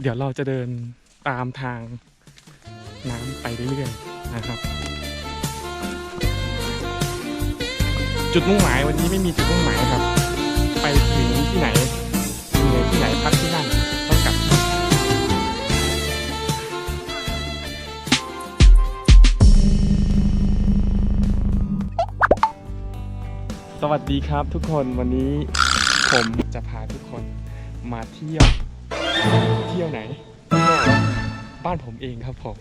เดี๋ยวเราจะเดินตามทางน้ำไปเรื่อยๆนะครับ จุดมุ่งหมายวันนี้ไม่มีจุดมุ่งหมายครับ ไปถึงที่ไหนเหนื่อยที่ไหนพักที่นั่นต้องกลับสวัสดีครับทุกคนวันนี้ผมจะพาทุกคนมาเที่ยว เที่ยวไหน บ้านผมเองครับผม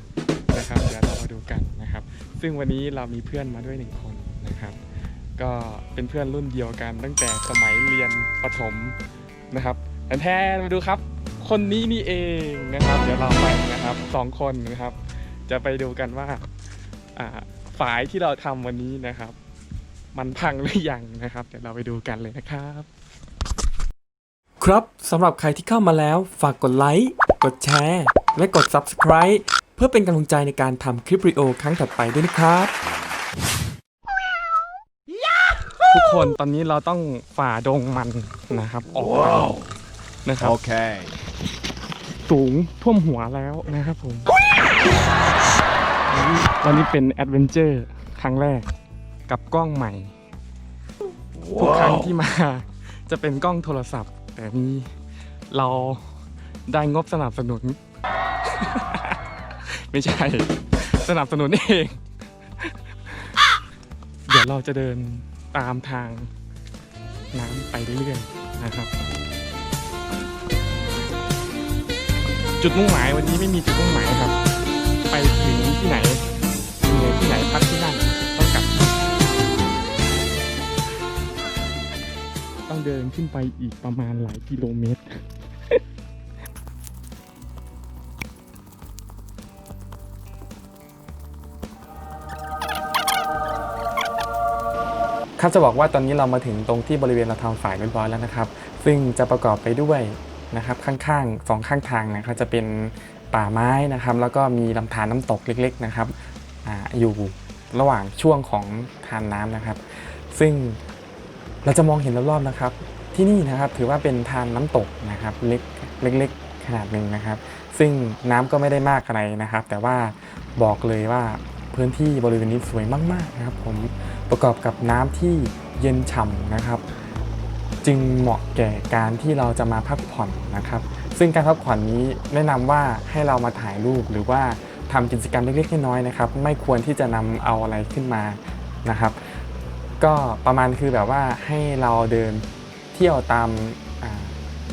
นะครับเดี๋ยวเรามาดูกันนะครับ ซึ่งวันนี้เรามีเพื่อนมาด้วยหนึ่งคนนะครับ ก็เป็นเพื่อนรุ่นเดียวกันตั้งแต่สมัยเรียนประถมนะครับแทนมาดูครับ คนนี้นี่เองนะครับ เดี๋ยวเราไปนะครับสองคนนะครับ จะไปดูกันว่าอ่าฝายที่เราทำวันนี้นะครับ มันพังหรือยังนะครับ เดี๋ยวเราไปดูกันเลยนะครับ ครับสำหรับใครที่เข้ามาแล้วฝากกดไลค์กดแชร์และกด Subscribe เพื่อเป็นกำลังใจในการทำคลิปวิดีโอครั้งถัดไปด้วยนะครับ ทุกคนตอนนี้เราต้องฝ่าดงมันนะครับ ออกไปนะครับ Okay. สูงท่วมหัวแล้วนะครับผมวันนี้เป็นแอดเวนเจอร์ครั้งแรกกับกล้องใหม่ ทุกครั้งที่มา จะเป็นกล้องโทรศัพท์ แต่นี้เราได้งบสนับสนุน ไม่ใช่ สนับสนุนเอง เดี๋ยวเราจะเดินตามทางน้ำไปเรื่อยๆนะครับ จุดมุ่งหมายวันนี้ไม่มีจุดมุ่งหมายครับ ไปถึงที่ไหนเหนือที่ไหนพักที่นั่น เดินขึ้นไปอีกประมาณหลายกิโลเมตร ครับจะบอกว่าตอนนี้เรามาถึงตรงที่บริเวณเราทำฝ่ายเรียบร้อยแล้วนะครับ ซึ่งจะประกอบไปด้วยนะครับข้างๆสองข้างทางนะครับจะเป็นป่าไม้นะครับแล้วก็มีลำธารน้ำตกเล็ก ๆนะครับออยู่ระหว่างช่วงของทานน้ำนะครับ ซึ่ง เราจะมองเห็นรอบๆนะครับ ที่นี่นะครับถือว่าเป็นทานน้ำตกนะครับเล็กเล็กๆขนาดหนึ่งนะครับ ซึ่งน้ำก็ไม่ได้มากอะไรนะครับ แต่ว่าบอกเลยว่าพื้นที่บริเวณนี้สวยมากๆนะครับผมประกอบกับน้ำที่เย็นฉ่ำนะครับ จึงเหมาะแก่การที่เราจะมาพักผ่อนนะครับ ซึ่งการพักผ่อนนี้แนะนำว่าให้เรามาถ่ายรูปหรือว่าทำกิจกรรมเล็กๆน้อยๆนะครับ ไม่ควรที่จะนำเอาอะไรขึ้นมานะครับ ก็ประมาณคือแบบว่าให้เราเดินเที่ยวตาม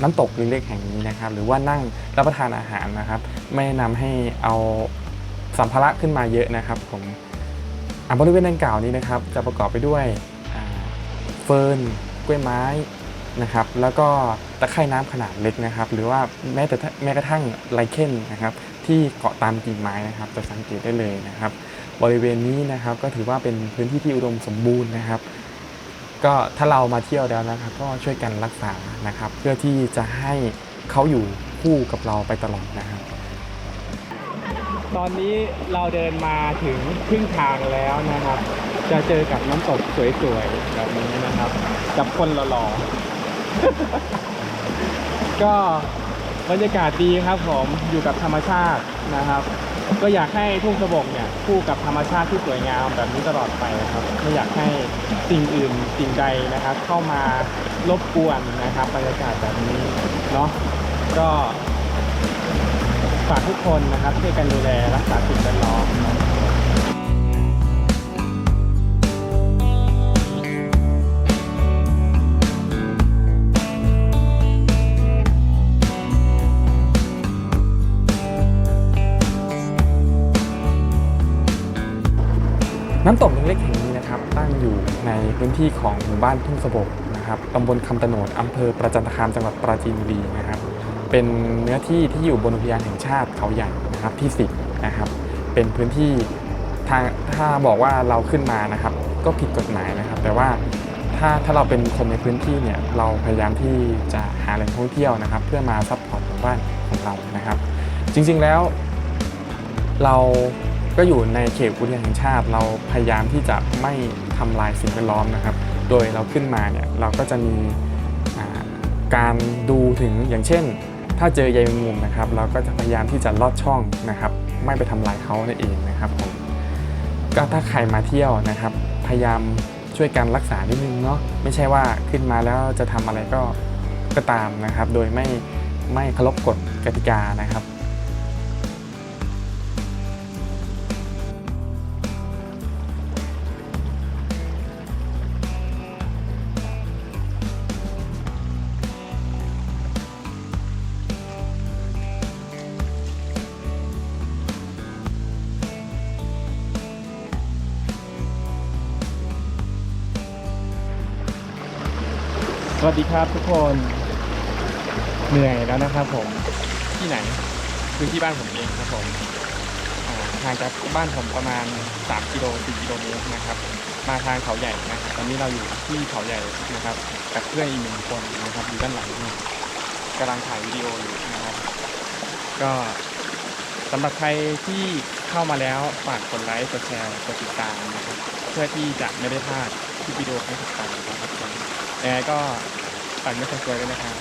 น้ำตกเล็กๆแห่งนี้นะครับ หรือว่านั่งรับประทานอาหารนะครับ ไม่นำให้เอาสัมภาระขึ้นมาเยอะนะครับผมอ่าบริเวณดังกล่าวนี้นะครับ จะประกอบไปด้วยเฟิร์นกล้วยไม้นะครับ แล้วก็ตะไคร่น้ำขนาดเล็กนะครับ หรือว่าแม้แต่แม้กระทั่งไลเคนนะครับ ที่เกาะตามกิ่งไม้นะครับจะสังเกตได้เลยนะครับ บริเวณนี้นะครับ ก็ถือว่าเป็นพื้นที่ที่อุดมสมบูรณ์นะครับ ก็ถ้าเรามาเที่ยวแล้วนะครับ ก็ช่วยกันรักษานะครับ เพื่อที่จะให้เขาอยู่คู่กับเราไปตลอดนะครับ ตอนนี้เราเดินมาถึงครึ่งทางแล้วนะครับ จะเจอกับน้ำตกสวยๆแบบนี้นะครับ กับคนหล่อๆก็บรรยากาศดีครับผมอยู่กับธรรมชาตินะครับ ก็อยากให้ทุ่งสะบกเนี่ยคู่กับธรรมชาติที่สวยงามแบบนี้ตลอดไปนะครับไม่อยากให้สิ่งอื่นสิ่งใดนะครับ เข้ามารบกวนนะครับบรรยากาศแบบนี้เนาะก็ฝากทุกคนนะครับช่วยกันดูแลรักษาสิ่งแวดล้อม น้ำตกเล็กๆแห่งนี้นะครับตั้งอยู่ในพื้นที่ของหมู่บ้านทุ่งสะบกนะครับตำบลคำตะโนดอำเภอประจันตคามจังหวัดปราจีนบุรีนะครับ เป็นเนื้อที่ที่อยู่บนอุทยานแห่งชาติเขาใหญ่นะครับที่สินะครับ เป็นพื้นที่ทางถ้าบอกว่าเราขึ้นมานะครับ ก็ผิดกฎหมายนะครับ แต่ว่าถ้าถ้าเราเป็นคนในพื้นที่เนี่ยเราพยายามที่จะหาแหล่งท่องเที่ยวนะครับ เพื่อมาซัพพอร์ตหมู่บ้านของเรานะครับ จริงๆแล้วเรา ก็อยู่ในเขตอุทยานแห่งชาติ เราพยายามที่จะไม่ทำลายสิ่งแวดล้อมนะครับ โดยเราขึ้นมาเนี่ยเราก็จะมีการดูถึงอย่างเช่น ถ้าเจอใยแมงมุมนะครับ เราก็จะพยายามที่จะลอดช่องนะครับ ไม่ไปทำลายเขานั่นเองนะครับผมก็ถ้าใครมาเที่ยวนะครับ พยายามช่วยกันรักษานิดนึงเนาะไม่ใช่ว่าขึ้นมาแล้วจะทำอะไรก็ก็ตามนะครับ โดยไม่ไม่เคารพกฎกติกานะครับ สวัสดีครับทุกคนเหนื่อยแล้วนะครับผมที่ไหนคือที่บ้านผมเองครับผมอ่าห่างจากบ้านผมประมาณ 3 กิโล4กิโลเมตรนะครับ มาทางเขาใหญ่นะครับตอนนี้เราอยู่ที่เขาใหญ่นะครับ กับเพื่อนอีกหนึ่งคนนะครับอยู่ด้านหลังนี่กำลังถ่ายวิดีโออยู่นะครับ ก็สำหรับใครที่เข้ามาแล้วฝากกดไลค์กดแชร์กดติดตามนะครับเพื่อที่จะไม่ได้พลาดคลิปวิดีโอครั้งต่อไปนะครับ ยังไงก็ฝากไม่คนสวยด้วยนะครับ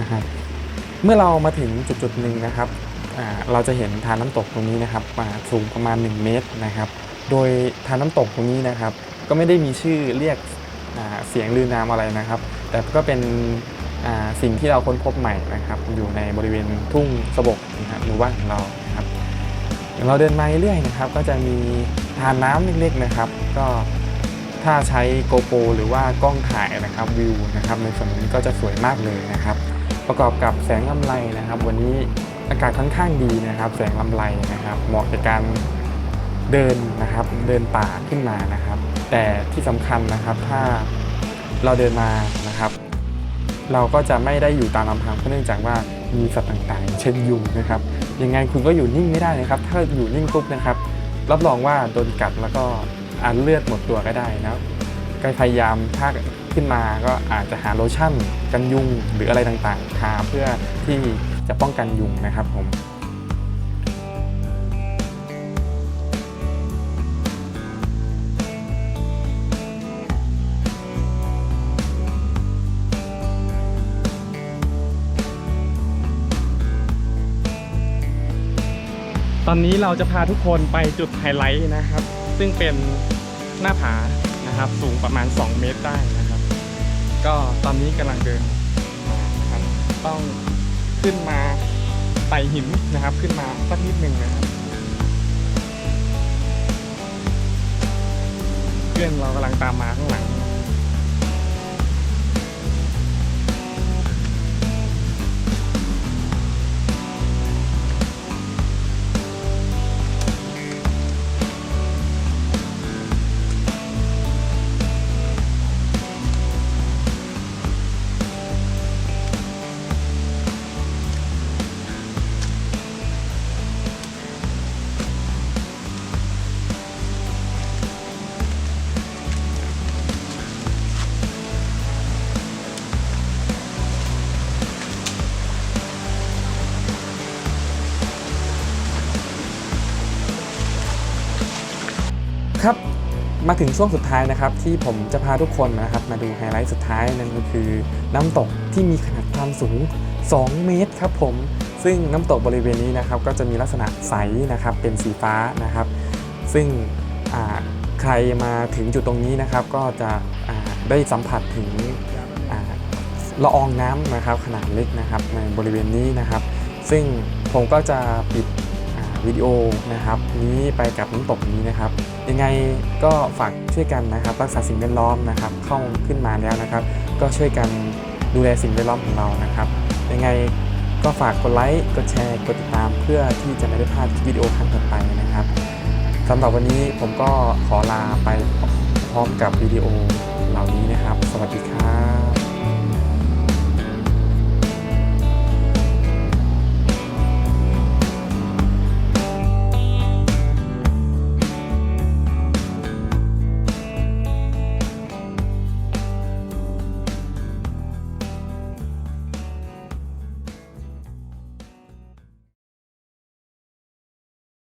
นะครับเมื่อเรามาถึงจุดจุดๆหนึ่งนะครับ เราจะเห็นทานน้ำตกตรงนี้นะครับสูงประมาณ 1 เมตรนะครับ โดยทานน้ำตกตรงนี้นะครับ ก็ไม่ได้มีชื่อเรียกเสียงลือนามอะไรนะครับ แต่ก็เป็นสิ่งที่เราค้นพบใหม่นะครับ อยู่ในบริเวณทุ่งสบกนะครับหมู่บ้านของเรานะครับอย่างเราเดินมาเรื่อยๆนะครับ ก็จะมีทานน้ำเล็กๆนะครับ ก็ถ้าใช้โกโปรหรือว่ากล้องถ่ายนะครับวิวนะครับในส่วนนี้ก็จะสวยมากเลยนะครับ ประกอบกับแสงลำไรนะครับ วันนี้ อากาศค่อนข้างดีนะครับ แสงลำไรนะครับ เหมาะกับการเดินนะครับเดินป่าขึ้นมานะครับ แต่ที่สำคัญนะครับถ้าเราเดินมานะครับ เราก็จะไม่ได้อยู่ตามลำพังเพราะเนื่องจากว่ามีสัตว์ต่างๆ เช่นยุงนะครับยังไงคุณก็อยู่นิ่งไม่ได้นะครับ ถ้าอยู่นิ่งปุ๊บนะครับ รับรองว่าโดนกัดแล้วก็อาจเลือดหมดตัวก็ได้นะครับก็พยายามถ้าขึ้นมาก็อาจจะหาโลชั่นกันยุงหรืออะไรต่างๆทาเพื่อที่ จะป้องกันยุงนะครับผมตอนนี้เราจะพาทุกคนไปจุดไฮไลท์นะครับ ซึ่งเป็นหน้าผานะครับ สูงประมาณ 2 เมตรได้นะครับ ก็ตอนนี้กำลังเดินมานะครับต้อง ขึ้นมาไต่หินนะครับ ขึ้นมาสักนิดหนึ่งนะครับเพื่อนเรากำลังตามมาข้างหลัง ครับมาถึงช่วงสุดท้ายนะครับ ที่ผมจะพาทุกคนนะครับ มาดูไฮไลท์สุดท้ายนั่นก็คือน้ำตกที่มีขนาดความสูง 2 เมตรครับผม ซึ่งน้ำตกบริเวณนี้นะครับ ก็จะมีลักษณะใสนะครับเป็นสีฟ้านะครับ ซึ่งใครมาถึงจุดตรงนี้นะครับ ก็จะได้สัมผัสถึงละอองน้ำนะครับ ขนาดเล็กนะครับ ในบริเวณนี้นะครับ ซึ่งผมก็จะปิดวิดีโอนะครับ นี้ไปกับน้ำตกนี้นะครับ ยังไงก็ฝากช่วยกันนะครับ รักษาสิ่งแวดล้อมนะครับ เข้าขึ้นมาแล้วนะครับ ก็ช่วยกันดูแลสิ่งแวดล้อมของเรานะครับ ยังไงก็ฝากกดไลค์กดแชร์กดติดตาม เพื่อที่จะไม่ได้พลาดวิดีโอครั้งต่อไปนะครับสำหรับวันนี้ผมก็ขอลาไปพร้อมกับวิดีโอเหล่านี้นะครับ สวัสดีครับ